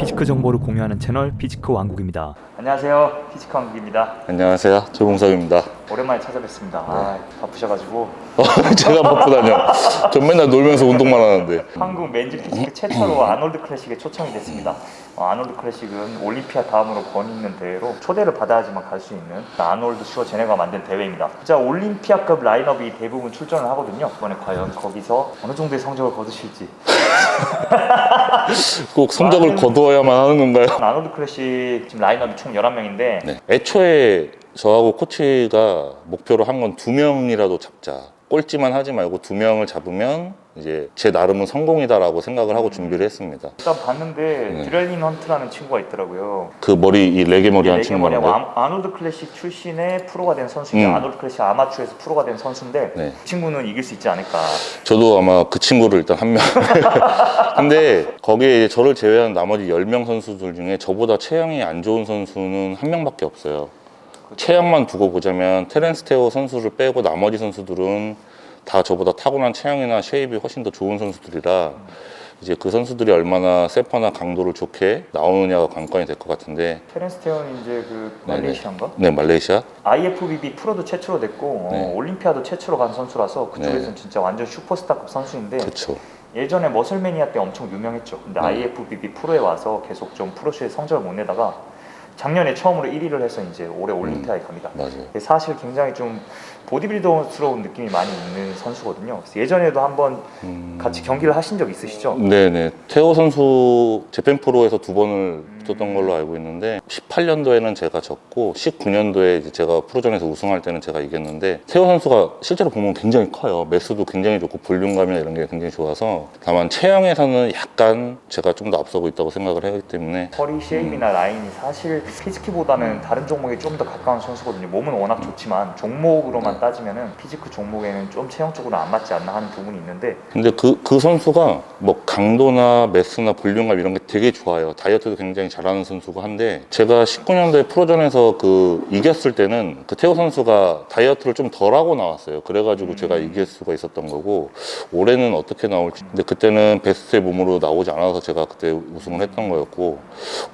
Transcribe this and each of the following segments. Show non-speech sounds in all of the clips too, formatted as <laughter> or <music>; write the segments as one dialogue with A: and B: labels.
A: 피지크 정보를 공유하는 채널 피지크 왕국입니다. 안녕하세요. 피지크 왕국입니다.
B: 안녕하세요. 조봉석입니다.
A: 오랜만에 찾아뵙습니다. 아, 바쁘셔가지고 <laughs>
B: 제가 바쁘다뇨. 전 맨날 놀면서 운동만 하는데.
A: 한국 맨즈 피지크 최초로 아놀드 클래식에 초청이 됐습니다. 어, 아놀드 클래식은 올림피아 다음으로 권위 있는 대회로 초대를 받아야지만 갈 수 있는 아놀드 슈어 제네가 만든 대회입니다. 진짜 올림피아급 라인업이 대부분 출전을 하거든요. 이번에 과연 거기서 어느 정도의 성적을 거두실지 <laughs>
B: 꼭 성적을 거두어야만 하는 건가요?
A: 아놀드 클래식 지금 라인업이 총 11명인데
B: 네. 애초에 저하고 코치가 목표로 한 건 두 명이라도 잡자. 꼴찌만 하지 말고 두 명을 잡으면 이제 제 나름은 성공이다라고 생각을 하고 준비를 했습니다.
A: 일단 봤는데
B: 네.
A: 드렐린 헌트라는 친구가 있더라고요.
B: 그 머리 이 레게 머리 한 친구 말인데.
A: 아- 아놀드 클래식 출신의 프로가 된 선수인데
B: 음.
A: 아놀드 클래식 아마추어에서 프로가 된 선수인데
B: 네.
A: 그 친구는 이길 수 있지 않을까.
B: 저도 아마 그 친구를 일단 한 명. <laughs> 근데 거기에 저를 제외한 나머지 10명 선수들 중에 저보다 체형이 안 좋은 선수는 한 명밖에 없어요. 체형만 두고 보자면 테렌스 테오 선수를 빼고 나머지 선수들은 다 저보다 타고난 체형이나 쉐입이 훨씬 더 좋은 선수들이라 이제 그 선수들이 얼마나 세퍼나 강도를 좋게 나오느냐가 관건이 될 것 같은데
A: 테렌스 테온이 이제 그
B: 네네.
A: 말레이시아인가?
B: 네 말레이시아
A: IFBB 프로도 최초로 됐고
B: 네.
A: 어, 올림피아도 최초로 간 선수라서 그쪽에서는
B: 네.
A: 진짜 완전 슈퍼스타급 선수인데
B: 그렇죠
A: 예전에 머슬매니아 때 엄청 유명했죠. 근데
B: 네.
A: IFBB 프로에 와서 계속 좀 프로쇼에 성적을 못 내다가 작년에 처음으로 1위를 해서 이제 올해 올림피아에 갑니다.
B: 맞아요
A: 사실 굉장히 좀 보디빌더스러운 느낌이 많이 있는 선수거든요. 그래서 예전에도 한번
B: 음.
A: 같이 경기를 하신 적 있으시죠?
B: 네네. 태호 선수 재팬 프로에서 두 번을 붙었던 걸로 알고 있는데 18년도에는 제가 졌고 19년도에 이제 제가 프로전에서 우승할 때는 제가 이겼는데 태호 선수가 실제로 보면 굉장히 커요. 매수도 굉장히 좋고 볼륨감이나 이런 게 굉장히 좋아서 다만 체형에서는 약간 제가 좀 더 앞서고 있다고 생각을 하기 때문에
A: 허리 쉐입이나 라인이 사실 피지키보다는 다른 종목에 좀 더 가까운 선수거든요. 몸은 워낙 좋지만 종목으로만 따지면은 피지크 종목에는 좀 체형적으로 안 맞지 않나 하는 부분이 있는데
B: 근데 그, 그 선수가 뭐 강도나 매스나 볼륨감 이런 게 되게 좋아요. 다이어트도 굉장히 잘하는 선수고 한데 제가 19년도에 프로전에서 그 이겼을 때는 그 태호 선수가 다이어트를 좀 덜 하고 나왔어요. 그래가지고 제가 이길 수가 있었던 거고 올해는 어떻게 나올지. 근데 그때는 베스트의 몸으로 나오지 않아서 제가 그때 우승을 했던 거였고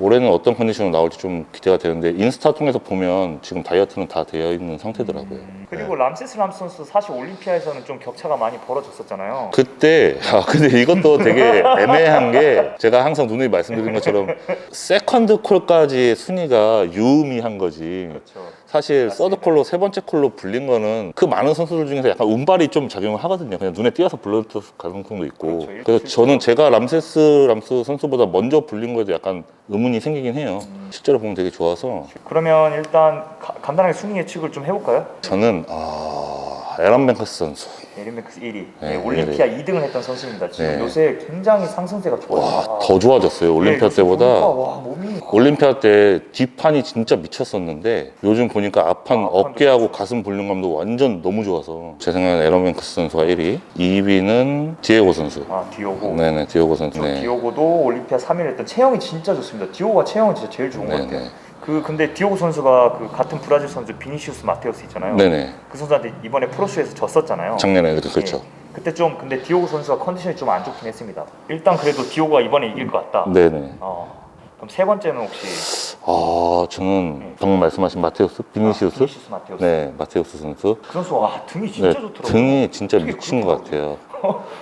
B: 올해는 어떤 컨디션으로 나올지 좀 기대가 되는데 인스타 통해서 보면 지금 다이어트는 다 되어 있는 상태더라고요.
A: 음, 그리고 람세스 람스 선수 사실 올림피아에서는 좀 격차가 많이 벌어졌었잖아요.
B: 그때 <laughs> 아 근데 이것도 되게 애매한 게 제가 항상 누누이 말씀드린 것처럼 <laughs> 세컨드 콜까지 순위가 유의미한 거지
A: 그렇죠.
B: 사실. 서드 콜로 세 번째 콜로 불린 거는 그 많은 선수들 중에서 약간 운발이 좀 작용을 하거든요 그냥 눈에 띄어서 불렀을 가능성도 있고
A: 그렇죠.
B: 그래서 저는 제가 람세스 람스 선수보다 먼저 불린 거에도 약간 의문이 생기긴 해요
A: 음.
B: 실제로 보면 되게 좋아서
A: 그러면 일단 가- 간단하게 순위 예측을 좀 해볼까요?
B: 저는 아 에란 뱅크스 선수
A: 에리맥스 1위,
B: 네,
A: 올림피아 2등을 했던 선수입니다. 지금
B: 네.
A: 요새 굉장히 상승세가 좋아요.
B: 와 더 좋아졌어요 올림피아
A: 네,
B: 때보다
A: 보니까 와 몸이
B: 올림피아 때 뒷판이 진짜 미쳤었는데 요즘 보니까 앞판
A: 아,
B: 어깨하고. 가슴 볼륨감도 완전 너무 좋아서 제 생각엔 에러맨크스 선수가 1위 2위는 디에고 선수
A: 아 디오고.
B: 네네 디에고 선수
A: 저
B: 네.
A: 디오고도 올림피아 3위를 했던 체형이 진짜 좋습니다. 디오고가 체형은 진짜 제일 좋은 것
B: 네네.
A: 같아요. 그 근데 디오고 선수가 그 같은 브라질 선수 비니시우스 마테우스 있잖아요.
B: 네네
A: 그 선수한테 이번에 프로쇼에서 졌었잖아요.
B: 작년에 그렇죠
A: 예. 그때 좀 근데 디오고 선수가 컨디션이 좀 안 좋긴 했습니다. 일단 그래도 디오고가 이번에 이길 것 같다.
B: 네네
A: 어. 그럼 세 번째는 혹시
B: 아 저는 방금 말씀하신 마테우스 비니시우스
A: 아, 비니시우스 마테우스.
B: 네 마테우스 선수
A: 그 선수 와 등이 진짜
B: 네,
A: 좋더라고요.
B: 등이 진짜
A: 되게
B: 미친 것
A: 같아요.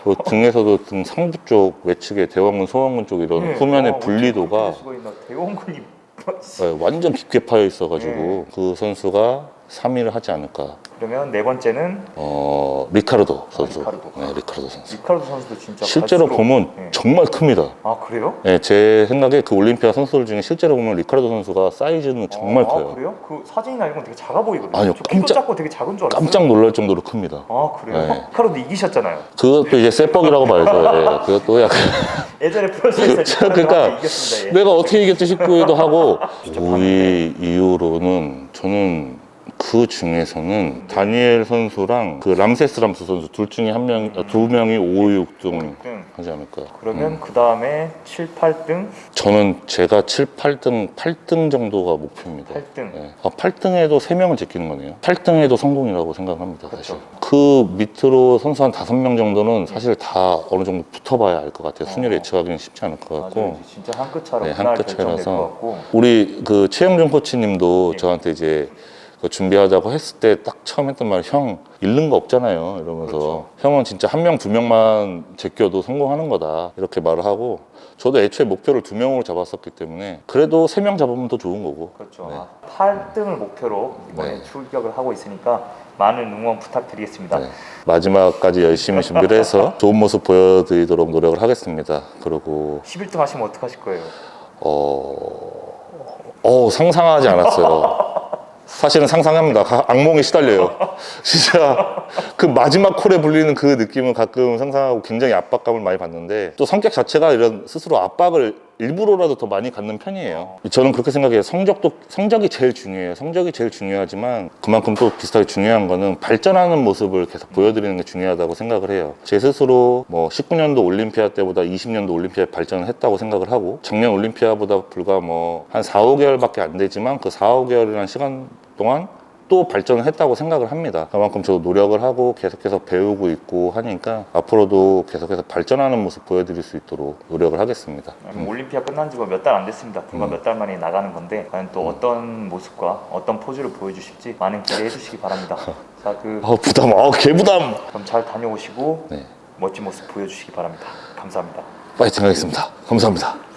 B: 그리고 등에서도 등 상부 쪽 외측에 대왕근 소왕근 쪽 이런
A: 네.
B: 후면의
A: 와,
B: 분리도가
A: 어떻게 그럴 수가 있나. 대원근이
B: 네, 완전 깊게 파여 있어가지고
A: 네.
B: 그 선수가 3위를 하지 않을까.
A: 그러면 네 번째는
B: 어 리카르도 선수.
A: 리카르도.
B: 네, 리카르도 선수.
A: 리카르도 선수도 진짜
B: 실제로
A: 갈수록-
B: 보면
A: 네.
B: 정말 큽니다.
A: 아 그래요?
B: 네, 제 생각에 그 올림피아 선수들 중에 실제로 보면 리카르도 선수가 사이즈는 정말
A: 아,
B: 커요.
A: 아, 그래요? 그 사진이나 이런 건 되게 작아 보이거든요.
B: 아니요,
A: 저 키도
B: 깜짝-
A: 작고 되게 작은 줄 알았어요.
B: 깜짝 놀랄 정도로 큽니다.
A: 아 그래요?
B: 네.
A: 리카르도 이기셨잖아요.
B: 그것도 이제 쇠뻑이라고 말죠. 예, 그것도 약간 <laughs>
A: 예전에 프로세스에서
B: 그러니까
A: 이겼습니다. 예.
B: 내가 어떻게 이겼지 싶기도 하고 <laughs>
A: 진짜
B: 5위 이후로는 저는 그 중에서는 다니엘 선수랑 그 람세스 람스 선수 둘 중에 한 명, 어, 두 명이 5, 6등
A: 등.
B: 하지 않을까.
A: 그러면 그 다음에 7, 8등,
B: 저는 제가 7, 8등, 8등 정도가 목표입니다.
A: 8등.
B: 네. 아, 8등에도 3명을 제끼는 거네요. 8등에도 성공이라고 생각합니다. 사실.
A: 그렇죠.
B: 그 밑으로 선수 한 5명 정도는 사실 다 어느 정도 붙어봐야 알 것 같아요. 순위를
A: 어.
B: 예측하기는 쉽지 않을 것 같고.
A: 맞아요. 진짜 한 끗 차로
B: 네,
A: 그날
B: 한끗
A: 결정될
B: 차이라서.
A: 것 같고.
B: 우리 그 최영준 코치님도
A: 예.
B: 저한테 이제 그 준비하자고 했을 때 딱 처음 했던 말, 형 잃는 거 없잖아요. 이러면서
A: 그렇죠.
B: 형은 진짜 한 명 두 명만 제껴도 성공하는 거다 이렇게 말을 하고 저도 애초에 목표를 두 명으로 잡았었기 때문에 그래도 세 명 잡으면 더 좋은 거고.
A: 그렇죠.
B: 네.
A: 아, 8등을 목표로 이번에
B: 네.
A: 출격을 하고 있으니까 많은 응원 부탁드리겠습니다.
B: 네. 마지막까지 열심히 준비를 해서 <laughs> 좋은 모습 보여드리도록 노력을 하겠습니다. 그리고
A: 11등 하시면 어떡하실 거예요?
B: 어, 어 상상하지 않았어요. 사실은 상상합니다. 가- 악몽에 시달려요. <laughs> 진짜 그 마지막 콜에 불리는 그 느낌을 가끔 상상하고 굉장히 압박감을 많이 받는데 또 성격 자체가 이런 스스로 압박을 일부러라도 더 많이 갖는 편이에요. 저는 그렇게 생각해요. 성적도 성적이 제일 중요해요. 성적이 제일 중요하지만 그만큼 또 비슷하게 중요한 거는 발전하는 모습을 계속 보여드리는 게 중요하다고 생각을 해요. 제 스스로 뭐 19년도 올림피아 때보다 20년도 올림피아에 발전을 했다고 생각을 하고 작년 올림피아보다 불과 뭐 한 4, 5개월밖에 안 되지만 그 4, 5개월이라는 시간 동안 또 발전을 했다고 생각을 합니다. 그만큼 저도 노력을 하고 계속해서 배우고 있고 하니까 앞으로도 계속해서 발전하는 모습 보여드릴 수 있도록 노력을 하겠습니다.
A: 음, 올림피아 끝난 지가 몇 달 안 됐습니다. 불과
B: 음.
A: 몇달 만에 나가는 건데 과연 또 어떤 모습과 어떤 포즈를 보여주실지 많은 기대해 주시기 바랍니다. <laughs> 자, 그
B: 아 부담, 아 개부담.
A: 그럼 잘 다녀오시고
B: 네,
A: 멋진 모습 보여주시기 바랍니다. 감사합니다.
B: 파이팅 하겠습니다. 감사합니다.